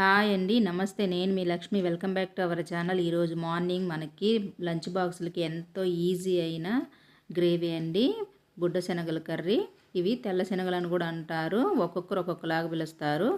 Hi అండి నమస్తే. నేను మీ Lakshmi. Welcome back to our channel. ఈరోజు మార్నింగ్ మనకి లంచ్ బాక్సులకి ఎంతో ఈజీ అయిన గ్రేవీ అండి గుడ్డ శనగల కర్రీ. ఇవి తెల్ల శనగలు అని కూడా అంటారు. ఒక్కొక్కరు ఒక్కొక్కలాగా పిలుస్తారు.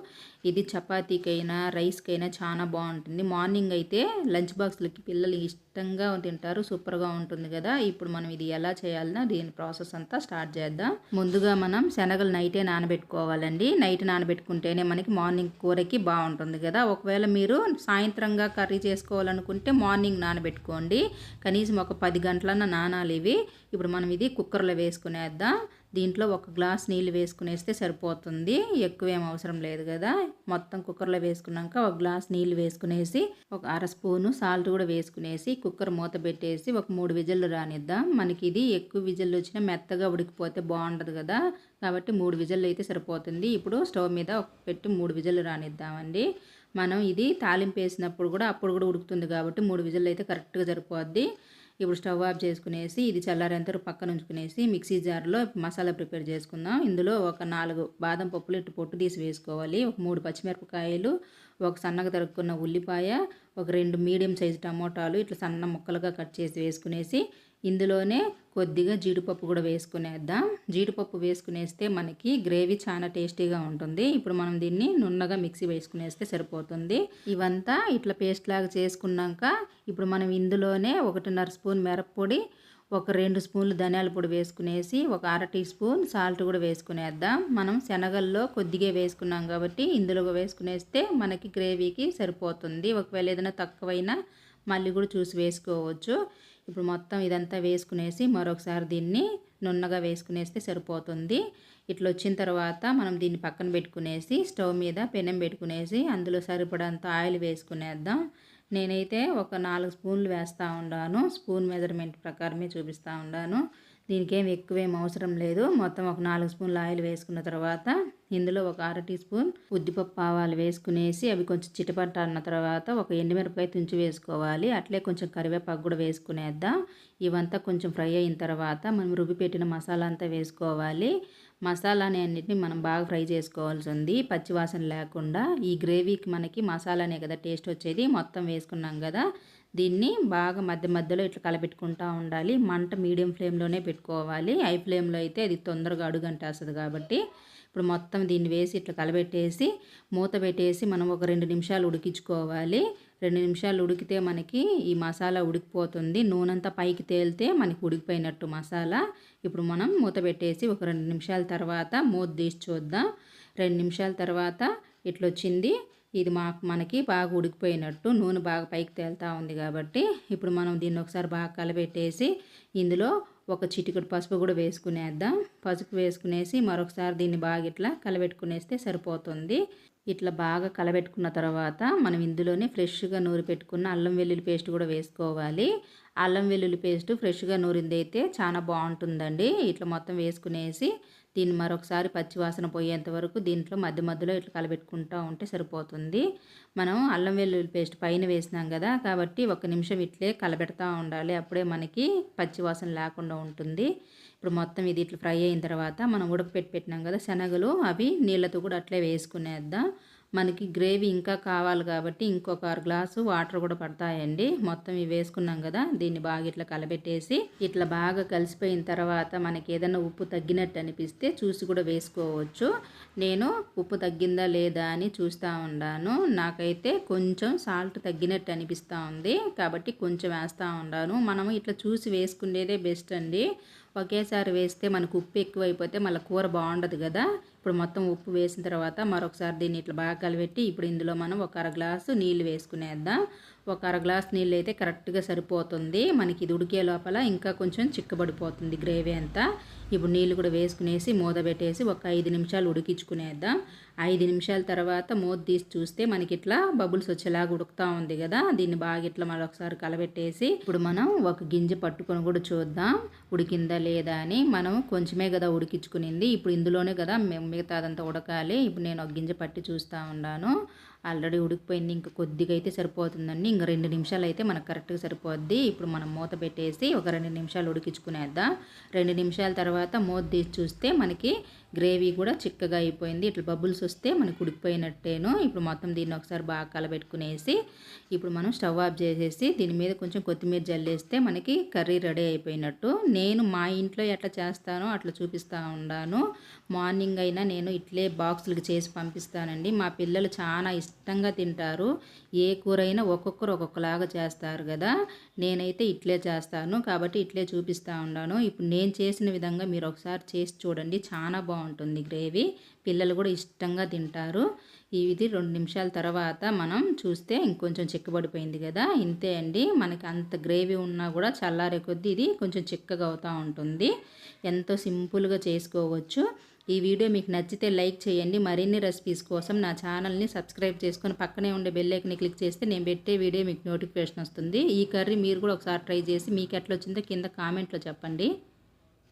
ఇది చపాతీకైనా రైస్కైనా చాలా బాగుంటుంది. మార్నింగ్ అయితే లంచ్ బాక్సులకి పిల్లలు ఇష్టంగా తింటారు సూపర్గా ఉంటుంది కదా. ఇప్పుడు మనం ఇది ఎలా చేయాలన్నా దీని ప్రాసెస్ అంతా స్టార్ట్ చేద్దాం. ముందుగా మనం శనగలు నైటే నానబెట్టుకోవాలండి. నైట్ నానబెట్టుకుంటేనే మనకి మార్నింగ్ కూరకి బాగుంటుంది కదా. ఒకవేళ మీరు సాయంత్రంగా కర్రీ చేసుకోవాలనుకుంటే మార్నింగ్ నానబెట్టుకోండి. కనీసం ఒక పది గంటలన్న నానాలి ఇవి. ఇప్పుడు మనం ఇది కుక్కర్లో వేసుకునేద్దాం. దీంట్లో ఒక గ్లాస్ నీళ్ళు వేసుకునేస్తే సరిపోతుంది. ఎక్కువ ఏం అవసరం లేదు కదా. మొత్తం కుక్కర్లో వేసుకున్నాక ఒక గ్లాస్ నీళ్ళు వేసుకునేసి ఒక అర స్పూను సాల్ట్ కూడా వేసుకునేసి కుక్కర్ మూత పెట్టేసి ఒక మూడు విజిల్లు రానిద్దాం. మనకి ఇది ఎక్కువ విజిల్లు వచ్చినా మెత్తగా ఉడికిపోతే బాగుండదు కదా. కాబట్టి మూడు విజిల్లు అయితే సరిపోతుంది. ఇప్పుడు స్టవ్ మీద పెట్టి మూడు విజిల్లు రానిద్దామండి. మనం ఇది తాలింపు వేసినప్పుడు కూడా అప్పుడు కూడా ఉడుకుతుంది కాబట్టి మూడు విజిల్లు అయితే కరెక్ట్గా సరిపోద్ది. ఇప్పుడు స్టవ్ ఆఫ్ చేసుకునేసి ఇది చల్లారేంతరు పక్కన ఉంచుకునేసి మిక్సీ జార్లో మసాలా ప్రిపేర్ చేసుకుందాం. ఇందులో ఒక నాలుగు బాదం పప్పులు ఇటు పొట్టు తీసి వేసుకోవాలి. ఒక మూడు పచ్చిమిరపకాయలు ఒక సన్నగా తరుక్కున్న ఉల్లిపాయ ఒక రెండు మీడియం సైజు టమోటాలు ఇట్లా సన్న ముక్కలుగా కట్ చేసి వేసుకునేసి ఇందులోనే కొద్దిగా జీడిపప్పు కూడా వేసుకునేద్దాం. జీడిపప్పు వేసుకునేస్తే మనకి గ్రేవీ చాలా టేస్టీగా ఉంటుంది. ఇప్పుడు మనం దీన్ని నున్నగా మిక్సీ వేసుకునేస్తే సరిపోతుంది. ఇవంతా ఇట్లా పేస్ట్ లాగా చేసుకున్నాక ఇప్పుడు మనం ఇందులోనే ఒకటిన్నర స్పూన్ మిరప్పొడి ఒక రెండు స్పూన్లు ధనియాల పొడి వేసుకునేసి ఒక అర టీ స్పూన్ సాల్ట్ కూడా వేసుకునేద్దాం. మనం శనగల్లో కొద్దిగా వేసుకున్నాం కాబట్టి ఇందులో వేసుకునేస్తే మనకి గ్రేవీకి సరిపోతుంది. ఒకవేళ ఏదైనా తక్కువైనా మళ్ళీ కూడా చూసి వేసుకోవచ్చు. ఇప్పుడు మొత్తం ఇదంతా వేసుకునేసి మరొకసారి దీన్ని నున్నగా వేసుకునేస్తే సరిపోతుంది. ఇట్లా వచ్చిన తర్వాత మనం దీన్ని పక్కన పెట్టుకునేసి స్టవ్ మీద పెనం పెట్టుకునేసి అందులో సరిపడంత ఆయిల్ వేసుకునేద్దాం. నేనైతే ఒక నాలుగు స్పూన్లు వేస్తూ ఉన్నాను. స్పూన్ మెజర్మెంట్ ప్రకారమే చూపిస్తూ ఉన్నాను. దీనికి ఏమి ఎక్కువేం అవసరం లేదు. మొత్తం ఒక నాలుగు స్పూన్ల ఆయిల్ వేసుకున్న తర్వాత ఇందులో ఒక అర టీ స్పూన్ ఉద్దిపప్పు ఆవాలు వేసుకునేసి అవి కొంచెం చిటపట్ట అన్న తర్వాత ఒక ఎండుమిరపకాయ తుంచి వేసుకోవాలి. అట్లే కొంచెం కరివేపాకు కూడా వేసుకునేద్దాం. ఇవంతా కొంచెం ఫ్రై అయిన తర్వాత మనం రుబ్బి పెట్టిన మసాలా అంతా వేసుకోవాలి. మసాలాని అన్నిటిని మనం బాగా ఫ్రై చేసుకోవాల్సి ఉంది. పచ్చివాసన లేకుండా ఈ గ్రేవీకి మనకి మసాలానే కదా టేస్ట్ వచ్చేది. మొత్తం వేసుకున్నాం కదా. దీన్ని బాగా మధ్య మధ్యలో ఇట్లా కలపెట్టుకుంటూ ఉండాలి. మంట మీడియం ఫ్లేమ్లోనే పెట్టుకోవాలి. హై ఫ్లేమ్లో అయితే అది తొందరగా అడుగంటేస్తుంది కాబట్టి ఇప్పుడు మొత్తం దీన్ని వేసి ఇట్లా కలబెట్టేసి మూత పెట్టేసి మనం ఒక రెండు నిమిషాలు ఉడికించుకోవాలి. రెండు నిమిషాలు ఉడికితే మనకి ఈ మసాలా ఉడికిపోతుంది. నూనెంతా పైకి తేలితే మనకి ఉడికిపోయినట్టు మసాలా. ఇప్పుడు మనం మూత పెట్టేసి ఒక రెండు నిమిషాల తర్వాత మూత తీసి చూద్దాం. రెండు నిమిషాల తర్వాత ఇట్లొచ్చింది. ఇది మాకు మనకి బాగా ఉడికిపోయినట్టు నూనె బాగా పైకి తేలుతూ ఉంది కాబట్టి ఇప్పుడు మనం దీన్ని ఒకసారి బాగా కలబెట్టేసి ఇందులో ఒక చిటికటి పసుపు కూడా వేసుకునేద్దాం. పసుపు వేసుకునేసి మరొకసారి దీన్ని బాగా ఇట్లా కలబెట్టుకునేస్తే సరిపోతుంది. ఇట్లా బాగా కలబెట్టుకున్న తర్వాత మనం ఇందులోనే ఫ్రెష్గా నూరి పెట్టుకున్న అల్లం వెల్లుల్లి పేస్ట్ కూడా వేసుకోవాలి. అల్లం వెల్లుల్లి పేస్ట్ ఫ్రెష్గా నూరిందైతే చాలా బాగుంటుందండి. ఇట్లా మొత్తం వేసుకునేసి దీన్ని మరొకసారి పచ్చివాసన పోయేంత వరకు దీంట్లో మధ్య మధ్యలో ఇట్లా కలబెట్టుకుంటూ ఉంటే సరిపోతుంది. మనం అల్లం వెల్లుల్లి పేస్ట్ పైన వేసినాం కదా కాబట్టి ఒక నిమిషం ఇట్లే కలబెడతా ఉండాలి. అప్పుడే మనకి పచ్చివాసన లేకుండా ఉంటుంది. ఇప్పుడు మొత్తం ఇది ఇట్లా ఫ్రై అయిన తర్వాత మనం ఉడకపెట్టి పెట్టినాం కదా శనగలు అవి నీళ్ళతో కూడా అట్లే వేసుకునేద్దాం. మనకి గ్రేవీ ఇంకా కావాలి కాబట్టి ఇంకొక అర గ్లాసు వాటర్ కూడా పడతాయండి. మొత్తం ఇవి వేసుకున్నాం కదా దీన్ని బాగా ఇట్లా కలబెట్టేసి ఇట్లా బాగా కలిసిపోయిన తర్వాత మనకి ఏదైనా ఉప్పు తగ్గినట్టు అనిపిస్తే చూసి కూడా వేసుకోవచ్చు. నేను ఉప్పు తగ్గిందా లేదా అని చూస్తూ ఉన్నాను నాకైతే కొంచెం సాల్ట్ తగ్గినట్టు అనిపిస్తూ ఉంది కాబట్టి కొంచెం వేస్తూ ఉన్నాను మనము ఇట్లా చూసి వేసుకునేదే బెస్ట్ అండి. ఒకేసారి వేస్తే మనకు ఉప్పు ఎక్కువైపోతే మళ్ళీ కూర బాగుండదు కదా. ఇప్పుడు మొత్తం ఉప్పు వేసిన తర్వాత మరొకసారి దీన్ని ఇట్లా బాగా కలిపెట్టి ఇప్పుడు ఇందులో మనం ఒక అర గ్లాసు నీళ్ళు వేసుకునేద్దాం. ఒక అర గ్లాస్ నీళ్ళు అయితే కరెక్ట్గా సరిపోతుంది. మనకి ఇది ఉడికే లోపల ఇంకా కొంచెం చిక్కబడిపోతుంది గ్రేవీ అంతా. ఇప్పుడు నీళ్ళు కూడా వేసుకునేసి మూత పెట్టేసి ఒక ఐదు నిమిషాలు ఉడికించుకునేద్దాం. ఐదు నిమిషాల తర్వాత మూత తీసి చూస్తే మనకి ఇట్లా బబుల్స్ వచ్చేలాగా ఉడుకుతూ ఉంది కదా. దీన్ని బాగా ఇట్లా మరొకసారి కలబెట్టేసి ఇప్పుడు మనం ఒక గింజ పట్టుకొని కూడా చూద్దాం. ఉడికిందా లేదా అని మనం కొంచెమే కదా ఉడికించుకునింది. ఇప్పుడు ఇందులోనే కదా మిగతా అదంతా ఉడకాలి. ఇప్పుడు నేను ఒక గింజ పట్టి చూస్తూ ఉన్నాను. ఆల్రెడీ ఉడికిపోయింది. ఇంకా కొద్దిగా అయితే సరిపోతుందండి. ఇంకా రెండు నిమిషాలు అయితే మనకు కరెక్ట్గా సరిపోద్ది. ఇప్పుడు మనం మూత పెట్టేసి ఒక రెండు నిమిషాలు ఉడికించుకునేద్దాం. రెండు నిమిషాల తర్వాత మూత తీసి చూస్తే మనకి గ్రేవీ కూడా చిక్కగా అయిపోయింది. ఇట్లా బబుల్స్ వస్తే మనకు ఉడికిపోయినట్టేను ఇప్పుడు మొత్తం దీన్ని ఒకసారి బాగా కలబెట్టుకునేసి ఇప్పుడు మనం స్టవ్ ఆఫ్ చేసేసి దీని మీద కొంచెం కొత్తిమీర జల్లేస్తే మనకి కర్రీ రెడీ అయిపోయినట్టు. నేను మా ఇంట్లో ఎట్లా చేస్తానో అట్లా చూపిస్తూ ఉన్నాను మార్నింగ్ అయినా నేను ఇట్లే బాక్సులకు చేసి పంపిస్తానండి. మా పిల్లలు చాలా ఇష్టంగా తింటారు. ఏ కూర అయినా ఒక్కొక్కరు ఒక్కొక్కలాగా చేస్తారు కదా. నేనైతే ఇట్లే చేస్తాను. కాబట్టి ఇట్లే చూపిస్తూ ఉన్నాను ఇప్పుడు నేను చేసిన విధంగా మీరు ఒకసారి చేసి చూడండి. చాలా బాగుంది బాగుంటుంది గ్రేవీ. పిల్లలు కూడా ఇష్టంగా తింటారు. ఇది రెండు నిమిషాల తర్వాత మనం చూస్తే ఇంకొంచెం చిక్కబడిపోయింది కదా. ఇంతే అండి. మనకి అంత గ్రేవీ ఉన్నా కూడా చల్లారే కొద్దీ ఇది కొంచెం చిక్కగా అవుతూ ఉంటుంది. ఎంతో సింపుల్గా చేసుకోవచ్చు. ఈ వీడియో మీకు నచ్చితే లైక్ చేయండి. మరిన్ని రెసిపీస్ కోసం నా ఛానల్ని సబ్స్క్రైబ్ చేసుకొని పక్కనే ఉండే బెల్ క్లిక్ చేస్తే నేను పెట్టే వీడియో మీకు నోటిఫికేషన్ వస్తుంది. ఈ కర్రీ మీరు కూడా ఒకసారి ట్రై చేసి మీకు ఎట్లా వచ్చిందో కింద కామెంట్లో చెప్పండి.